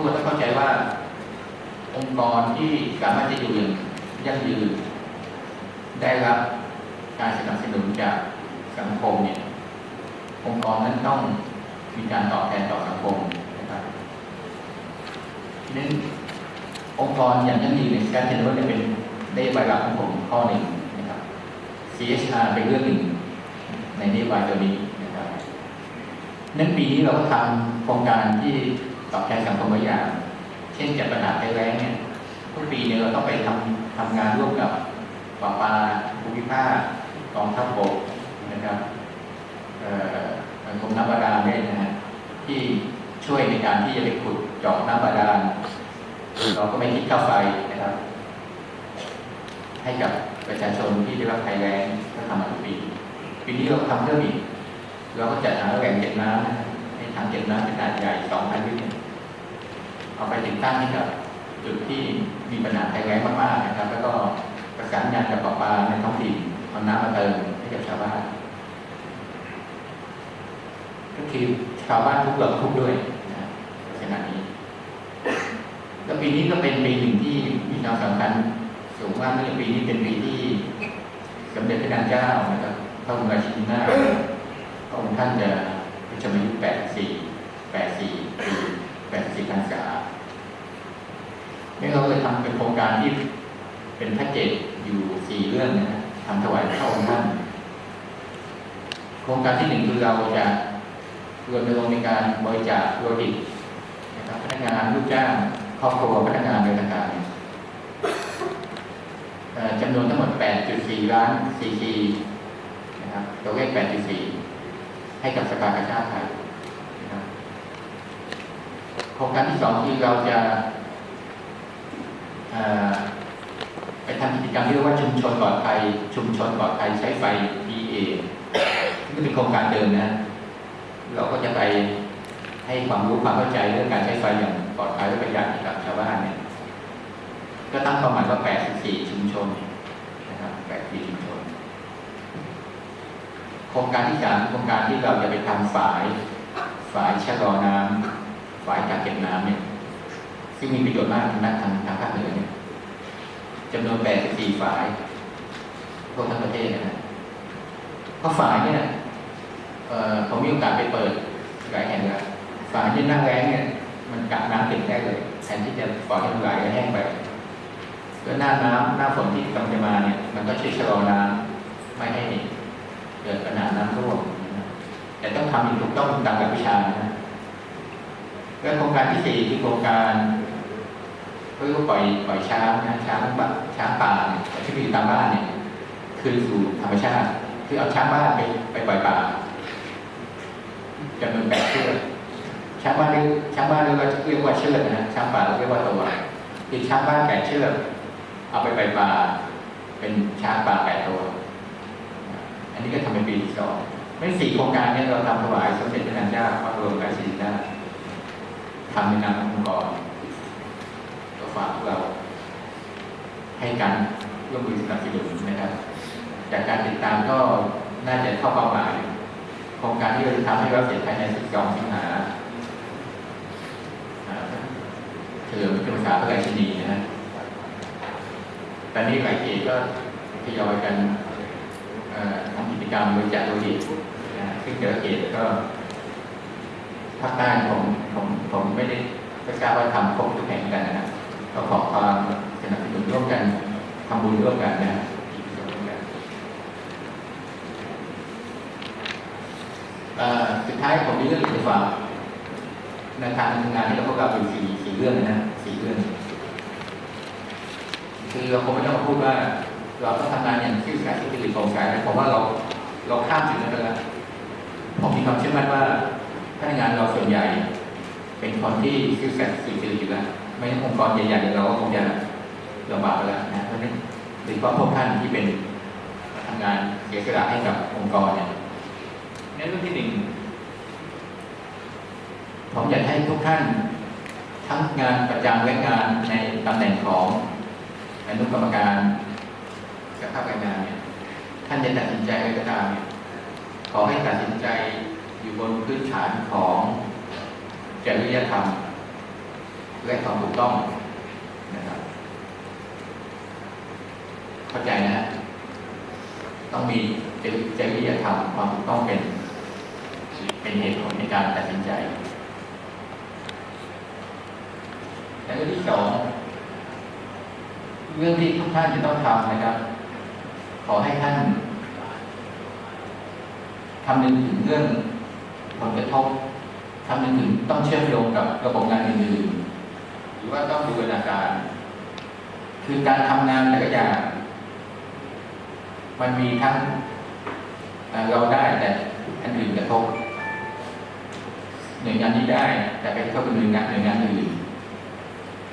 กคนต้องเข้าใจว่า องค์กรที่สามารถจะอยู่อย่างยั่งยืน ได้รับการสนับสนุนจากสังคมเนี่ย องค์กรนั้นต้องมีการตอบแทนต่อสังคมนะครับนั้นองค์กรอย่างยั่งยืนในการเห็นว่าจะเป็นได้ใบหลักของผมข้อหนึ่งนะครับ CSR เป็นเรื่องหนึ่งในนโยบายตัวนี้นะครับนั้นปีนี้เราก็ทำโครงการที่ ตอบแทนสังคมบางอย่าง เช่นจัดปัญหาภัยแล้งเนี่ยทุกปีเนี่ยเราต้องไปทำทำงานร่วมกับปาปาภูมิภาคกองทัพบกนะครับเอ่อกรมน้ำบาดาลด้วยนะฮะที่ช่วยในการที่จะไปขุดเจาะน้ำบาดาลเราก็ไม่คิดค่าไฟนะครับ ให้กับประชาชนที่ได้รับภัยแล้งก็ทำมาทุกปีปีนี้เราทำเพิ่มอีกเราก็จัดหาแหล่งเก็บน้ำให้ถังเก็บน้ำขนาดใหญ่2,000ลิตร เอาไปติดตั้งให้กับจุดที่มีปัญหาภัยแล้งมากๆนะครับ แล้วก็ประสานงานกับปปาในท้องถิ่นเอาน้ำมาเติมให้กับชาวบ้านก็คือชาวบ้านทุกหลังทุกด้วยนะลักษณะนี้แล้วปีนี้ก็เป็นปีหนึ่งที่มีความสำคัญสูงมากเนื่องปีนี้เป็นปีที่สมเด็จพระนางเจ้านะครับพระบรมราชินีนาถพระองค์ท่านจะประชนอายุ84 84ปี84พรรษา นี่เราเลยทำเป็นโครงการที่เป็นแพ็กเกจอยู่สี่เรื่องนะทำถวายพระองค์ท่านโครงการที่หนึ่งคือเราจะรณรงค์ในการบริจาคโลหิตนะครับพนักงานลูกจ้างครอบครัวพนักงานในต่างๆจำนวนทั้งหมด 8.4 ล้านซีซีนะครับตัวเลข8.4 ให้กับสภากาชาติไทยนะครับโครงการที่สองคือเราจะ ไปทำกิจกรรมที่เรียกว่าชุมชนปลอดภัยชุมชนปลอดภัยใช้ไฟ PA นี่เป็นโครงการเดิมนะ เราก็จะไปให้ความรู้ความเข้าใจเรื่องการใช้ไฟอย่างปลอดภัยและประหยัดกับชาวบ้านเนี่ย ก็ตั้งเป้าหมายว่า 84 ชุมชนนะครับ84ชุมชน โครงการที่สามโครงการที่เราจะไปทำฝาย ฝายชะลอน้ำฝายกักเก็บน้ำเนี่ย ซึ่งมีประโยชน์มากทางด้านทางทางภาคเหนือเนี่ยจำนวน 84 ฝ่ายทั่วทั้งประเทศนะฮะเพราะฝายเนี่ยเอ่อผมมีโอกาสไปเปิดหลายแห่งแล้วฝายที่หน้าแรงเนี่ย มันกักน้ำเก็บได้เลยแทนที่จะปล่อยให้มันไหลแห้งไปแล้วหน้าน้ำหน้าฝนที่กำลังจะมาเนี่ย มันก็ช่วยชะลอน้ำไม่ให้เกิดปัญหาน้ำท่วมแต่ต้องทำอย่างถูกต้องตามหลักวิชานะแล้วโครงการที่สี่คือโครงการ ก็เรียกว่าปล่อยปล่อยช้างนะช้างบ้านช้างป่าเนี่ยที่มีอยู่ตามบ้านเนี่ย คือสู่ธรรมชาติ คือเอาช้างบ้านไปไปปล่อยป่าจำนวนแปดเชือกช้างบ้านเรียกช้างบ้านเรียกว่าเรียกว่าเชือกนะช้างป่าเราเรียกว่าตัวคือช้างบ้านแปดเชือกเอาไปปล่อยป่า เป็นช้างป่าแปดตัว อันนี้ก็ทำเป็นปีที่สองไม่สี่โครงการเนี้เราทำถวายสมเด็จพระนางเจ้าพระบรมราชินีนาถทำในนามองค์กร ฝากพวกเรา ให้การร่วมมือสนับสนุนนะครับ จากการติดตามก็น่าจะเข้าเป้าหมายโครงการที่เราจะทำให้เราเสร็จภายใน12สิงหาอ่าเฉลิมพระชนมพรรษาพระราชินีนะฮะตอนนี้หลายเขตก็ทยอยกันทำกิจกรรมบริจาคโลหิตนะฮะซึ่งแต่ละเขตก็ภาคใต้ผมผมผมไม่ได้ไม่ทราบว่าทำครบทุกแห่งกันนะครับ ก็ขอความสนับสนุนร่วมกันทำบุญร่วมกันนะสุดท้ายผมมีเรื่องอยากจะฝากในทางทำงานที่เราพวกเราอยู่สี่สี่เรื่องนะสี่เรื่อง คือเราคงไม่ต้องมาพูดว่า เราต้องทำงานอย่างซื่สัตย์สุจริตโปร่งใสนะผมว่าเราเราข้ามจุดนั้นไปแล้วผมมีความเชื่อมั่นว่าพนักงานเราส่วนใหญ่ เป็นคนที่ซื่อสัตย์สุจริตอยู่แล้ว ไม่ใช่องค์กรใหญ่ๆเราก็คงจะลำบากไปแล้วนะเพราะนั้นโดยเฉพาะพวกท่านที่เป็นทำงานเสียสละให้กับองค์กรเนี่ยในเรื่องที่หนึ่งผมอยากให้ทุกท่าน ทั้งงานประจำและงานในตำแหน่งของอนุกรรมการสภาพการงานเนี่ยท่านจะตัดสินใจอะไรก็ตามเนี่ยขอให้ตัดสินใจอยู่บนพื้นฐานของจริยธรรม และความถูกต้องนะครับ เข้าใจนะ ต้องมีจริจริยธรรมความถูกต้องเป็น เป็นเหตุผลในการตัดสินใจ และเรื่องที่สองเรื่องที่ทุกท่านจะต้องทำนะครับ ขอให้ท่านคำนึงถึงเรื่องผลกระทบคำนึงถึงต้องเชื่อมโยงกับระบบงานอื่นๆ หรือว่าต้องบูรณาการ คือการทำงานแต่ละอย่าง มันมีทั้งเราได้แต่อันอื่นกระทบหน่วยงานนี้ได้ แต่ไปกระทบกับหน่วยงานหน่วยงานอื่น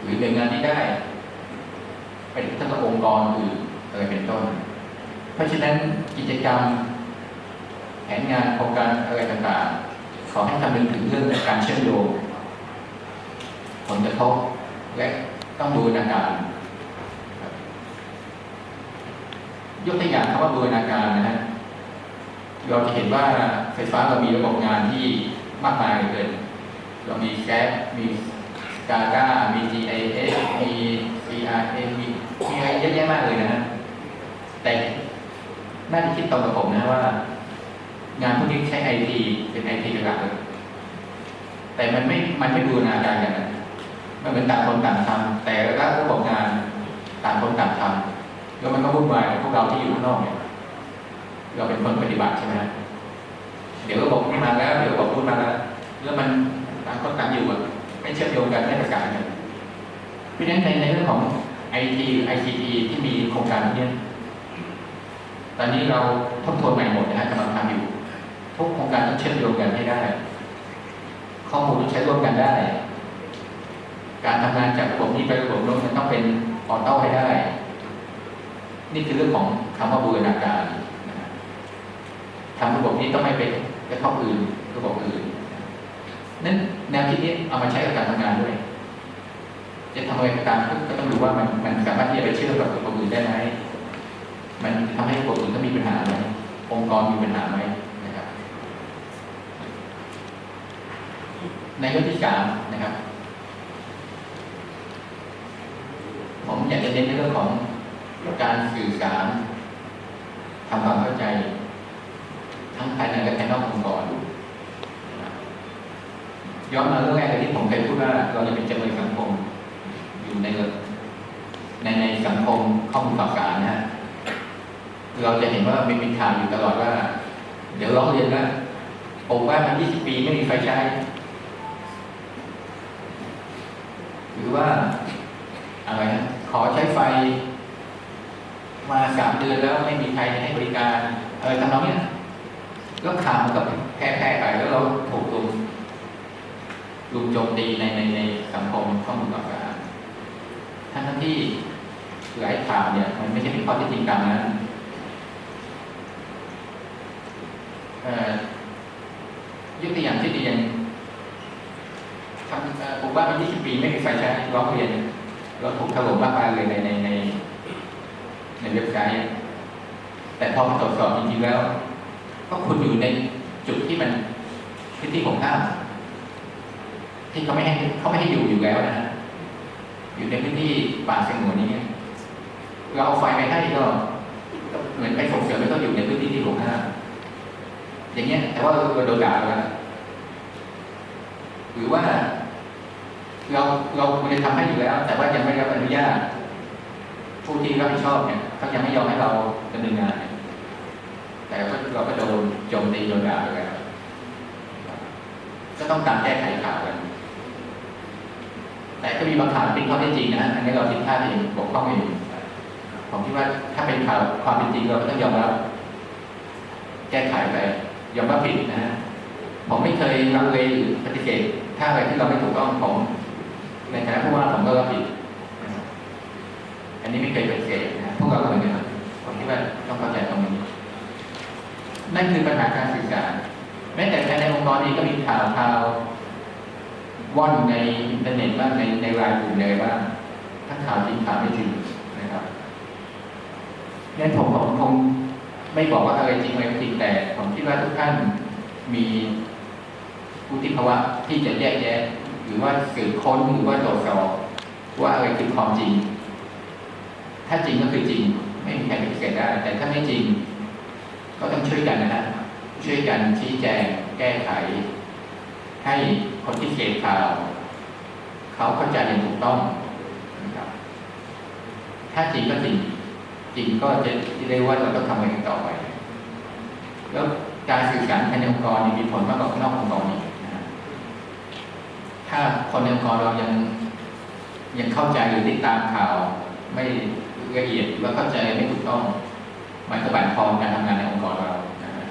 หรือหน่วยงานนี้ได้เป็นทั้งกับองค์กรอื่นอะไรเป็นต้น เพราะฉะนั้นกิจกรรมแผนงานโครงการอะไรต่างๆ ขอให้คำนึงถึงเรื่องการเชื่อมโยงผลกระทบ และต้องบูรณาการ ยกตัวอย่างคำว่าบูรณาการนะฮะเราจะเห็นว่าไฟฟ้าเรามีระบบงานที่มากมายเหลือเกิน เรามีแก๊สมีกาก้ามี GIS มี CRA มีมีอะไรเยอะแยะมากเลยนะฮะแต่น่าจะคิดตรงกับผมนะว่า งานพวกนี้ใช้ไอทีเป็นไอทีเป็นหลักเลยแต่มันไม่มันไม่บูรณาการกันนะ มันเหมือนต่างคนต่างทำแต่ละระบบงานต่างคนต่างทำแล้วมันก็วุ่นวายพวกเราที่อยู่ข้างนอกเนี่ยเราเป็นคนปฏิบัติใช่ไหมเดี๋ยวระบบนี้มาแล้ว เดี๋ยวระบบพูดมาแล้วแล้วมันต่างคนต่างอยู่อะไม่เชื่อมโยงกันไม่ประสานกันเพราะฉะนั้นในในเรื่องของไอทีไอซีทีที่มีโครงการเนี้ยตอนนี้เราทบทวนใหม่หมดนะฮะกำลังทำอยู่ ทุกโครงการต้องเชื่อมโยงกันให้ได้ ข้อมูลต้องใช้ร่วมกันได้ การทำงานจากระบบนี้ไประบบโน้นมันต้องเป็นออโต้ให้ได้ นี่คือเรื่องของคำว่าบูรณาการนะฮะทำระบบนี้ต้องไม่เป็นกระทบอื่นระบบอื่นนั้นแนวคิดนี้เอามาใช้กับการทำงานด้วย จะทำอะไรก็ตามก็ต้องดูว่ามันมันสามารถที่จะไปเชื่อมกับระบบอื่นได้ไหมมันทำให้ระบบอื่นก็มีปัญหาไหมองค์กรมีปัญหาไหมนะครับ ในเรื่อที่สามนะครับ ผม อยากจะเน้นในเรื่องของการสื่อสารทำความเข้าใจ ทั้งภายในและภายนอกองค์กรย้อนมาเรื่องแรกที่ผมเคยพูดว่าเราจะเป็นจำเลยสังคม อยู่ในในในสังคมข้อมูลข่าวสารนะฮะเราจะเห็นว่ามันมีข่าวอยู่ตลอดว่า เดี๋ยวร้องเรียนว่าปลูกบ้านมา 20 ปีไม่มีไฟใช้ หรือว่า อะไรนะขอใช้ไฟ มาสามเดือนแล้วไม่มีใครให้บริการอะไรทำนองเนี้ยก็ข่าวมันก็แพร่แพร่ไปแล้วเราถูกลุมลุมโจมตีในในในสังคมข้อมูลข่าวสารทั้งทั้งที่หลายข่าวเนี่ย มันไม่ใช่เป็นข้อเท็จจริงตามนั้นเออยกตัวอย่างที่ดีอย่างทำเอ่อปลูกบ้านมา20ปีไม่มีไฟใช้ร้องเรียน เราถูกถล่มมากมายเลยในในในในเว็บไซต์แต่พอมาตรวจสอบจริงๆแล้ว ก็คุณอยู่ในจุดที่มันพื้นที่ของห้ามที่เขาไม่ให้เขาไม่ให้อยู่อยู่แล้วนะฮะอยู่ในพื้นที่ป่าสงวนนี้เราเอาไฟไปให้ก็ก็เหมือนไปส่งเสริมให้เขาอยู่ในพื้นที่ที่ของห้ามอย่างเงี้ย แต่ว่าเราโดนด่าแล้วหรือว่า เราเราควรจะทำให้อยู่แล้ว แต่ว่ายังไม่ได้รับอนุญาต ผู้ที่รับผิดชอบเนี่ยเขายังไม่ยอมให้เราดำเนินงาน แต่ก็เราก็โดนโจมตีโดนด่าไปแล้วก็ต้องตามแก้ไขข่าวกัน แต่ก็มีบางข่าวที่ข้อเท็จจริงนะอันนี้เราผิดพลาดเองบกพร่องเองผมคิดว่าถ้าเป็นข่าวความเป็นจริงเราก็ต้องยอมรับแก้ไขไปยอมรับผิดนะฮะผมไม่เคยลังเลหรือปฏิเสธถ้าอะไรที่เราไม่ถูกต้องผม ในฐานะผู้ว่าผมก็รับผิดนะครับอันนี้ไม่เคยปฏิเสธนะพวกเราก็เหมือนกันผมคิดว่าต้องเข้าใจตรงนี้ นั่นคือปัญหาการสื่อสารแม้แต่ภายในองค์กรเองก็มีข่าวข่าวว่อนในอินเทอร์เน็ตบ้างในในไลน์กลุ่มใดบ้างทั้งข่าวจริงข่าวไม่จริงนะครับงั้นผมผมคงไม่บอกว่าอะไรจริงอะไรไม่จริงแต่ผมคิดว่าทุกท่านมีวุฒิภาวะที่จะแยกแยะ หรือว่าสืบค้นหรือว่าตรวจสอบว่าอะไรคือความจริง ถ้าจริงก็คือจริง ไม่มีใครปฏิเสธได้ แต่ถ้าไม่จริง ก็ต้องช่วยกันนะฮะช่วยกันชี้แจงแก้ไข ให้คนที่เสพข่าว เขาเข้าใจอย่างถูกต้องนะครับถ้าจริงก็จริง จริงก็จะเรียกว่าเราต้องทำอะไรกันต่อไป แล้วการสื่อสารภายในองค์กรมีผลมากกว่านอกองค์กรอีก ถ้าคนในองค์กรเรายังยังเข้าใจหรือติดตามข่าว ไม่ละเอียดหรือว่าเข้าใจไม่ถูกต้องมันก็บั่นทอนการทำงานในองค์กรเรานะฮะ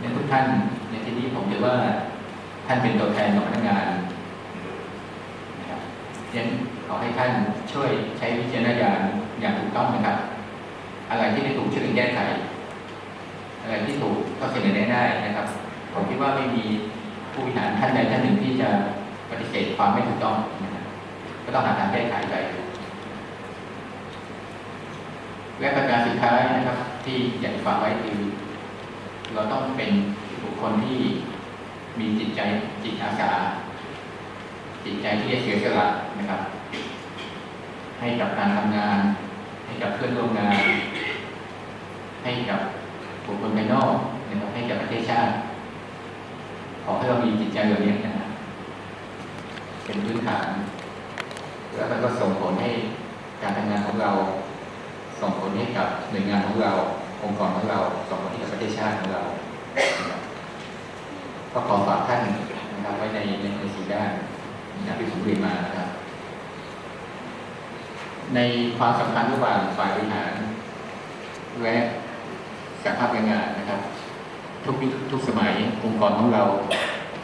ในทุกท่านในที่นี้ผมถือว่าท่านเป็นตัวแทนของพนักงานนะครับยังขอให้ท่านช่วยใช้วิจารณญาณอย่างถูกต้องนะครับ อะไรที่ไม่ถูกช่วยกันแก้ไขอะไรที่ถูกก็เสนอแนะได้นะครับ ผมคิดว่าไม่มีผู้บริหารท่านใดท่านหนึ่งที่จะ ปฏิเสธความไม่ถูกต้องนะครับก็ต้องหาทางแก้ไขไปและประการสุดท้ายนะครับ ที่อยากฝากไว้คือ เราต้องเป็นบุคคลที่มีจิตใจจิตอาสาจิตใจที่จะเสียสละนะครับ ให้กับการทำงาน ให้กับเพื่อนร่วมงาน ให้กับบุคคลภายนอกนะครับให้กับประเทศชาติ ขอให้เรามีจิตใจแบบนี้นะครับ เป็นพื้นฐาน แล้วมันก็ส่งผลให้การทำงานของเรา ส่งผลให้กับหน่วยงานของเรา องค์กรของเรา ส่งผลให้กับประเทศชาติของเราก็ขอฝากท่านนะครับไว้ในในในสีด้านนะที่ผมเรียนมานะครับ ในความสัมพันธ์ระหว่างฝ่ายบริหารและสหภาพแรงงานนะครับ ทุกยุคทุกสมัยองค์กรของเรา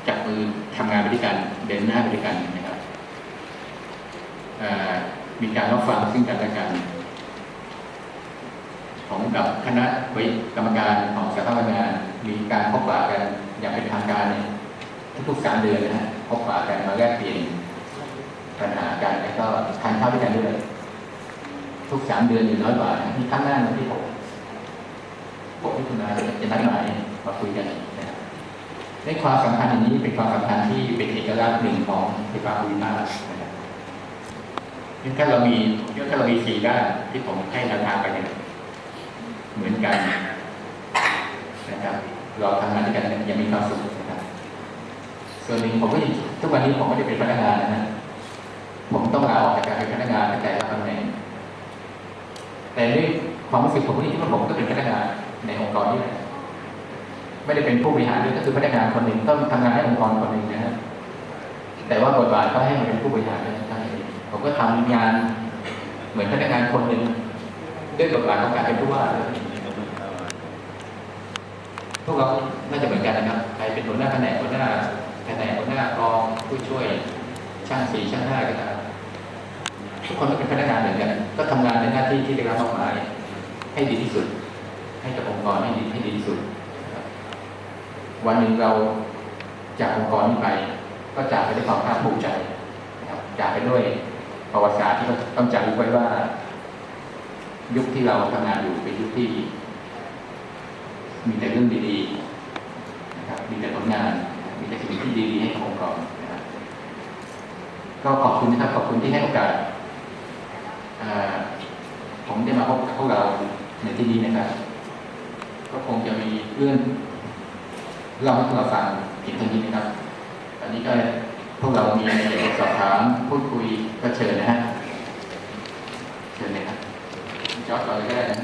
จับมือทำงานไปด้วยกันเดินหน้าไปด้วยกันนะครับมีการรับฟังซึ่งกันและกันผมกับคณะวิกรรมการของสภาพงาน มีการพบปะกันอย่างเป็นทางการเนี่ยทุกๆสามเดือนนะฮะพบปะกันมาแลกเปลี่ยนปัญหากันแล้วก็ทานข้าวด้วยกันด้วยทุกสามเดือนอยู่น้อยกว่าที่ข้างหน้าวันที่หกหกมิถุนายนจะนัดหมายมาคุยกัน ในความสำคัญอย่างนี้เป็นความสำคัญที่เป็นเอกลักษณ์หนึ่งของไฟฟ้าภูมิภาคนะครับถ้าเรามีถ้าเรามีสี่ด้านที่ผมให้แนวทางไปเนี่ยเหมือนกันนะครับเราทำงานด้วยกันยังมีความสุขนะครับ ส่วนหนึ่งผมก็ยังทุกวันนี้ผมไม่ได้เป็นพนักงานนะฮะผมต้องลาออกจากการเป็นพนักงานตั้งแต่รับตำแหน่งแต่ด้วยความรู้สึกผมนี่คิดว่าผมก็เป็นพนักงานในองค์กรนี่แหละ ไม่ได้เป็นผู้บริหารด้วยก็คือพนักงานคนหนึ่งต้องทำงานให้องค์กรคนหนึ่งนะฮะแต่ว่าบทบาทก็ให้มันเป็นผู้บริหารด้วยทั้งนี้ผมก็ทำงานเหมือนพนักงานคนหนึ่งด้วยบทบาทของการเป็นผู้ว่าเลยพวกเราน่าจะเหมือนกันนะครับใครเป็นหัวหน้าแผนกหัวหน้าแผนกหัวหน้ากองผู้ช่วยช่างสีช่างหน้าก็ตามทุกคนก็เป็นพนักงานเหมือนกัน ก็ทำงานในหน้าที่ที่ได้รับมอบหมายให้ดีที่สุด ให้กับองค์กรให้ดีให้ดีที่สุด วันหนึ่งเราจากองค์กรนี้ไป ก็จากไปด้วยความภาคภูมิใจนะครับจากไปด้วยประวัติศาสตร์ที่ต้องจารึกไว้ว่า ยุคที่เราทำงานอยู่เป็นยุคที่ มีแต่เรื่องดีๆนะครับ มีแต่ผลงาน มีแต่สิ่งที่ดีๆให้องค์กรนะครับก็ขอบคุณนะครับขอบคุณที่ให้โอกาสผมได้มาพบกับพวกเราในที่นี้นะครับ ก็คงจะมีเรื่อง เล่าให้พวกเราฟังเพียงเท่านี้นะครับ อันนี้ก็พวกเรามีอะไรสอบถามพูดคุยก็เชิญนะฮะ เชิญเลยครับจอดก่อนเลยก็ได้นะ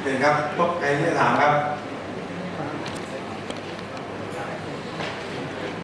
เชิญครับพวกใครที่จะถามครับ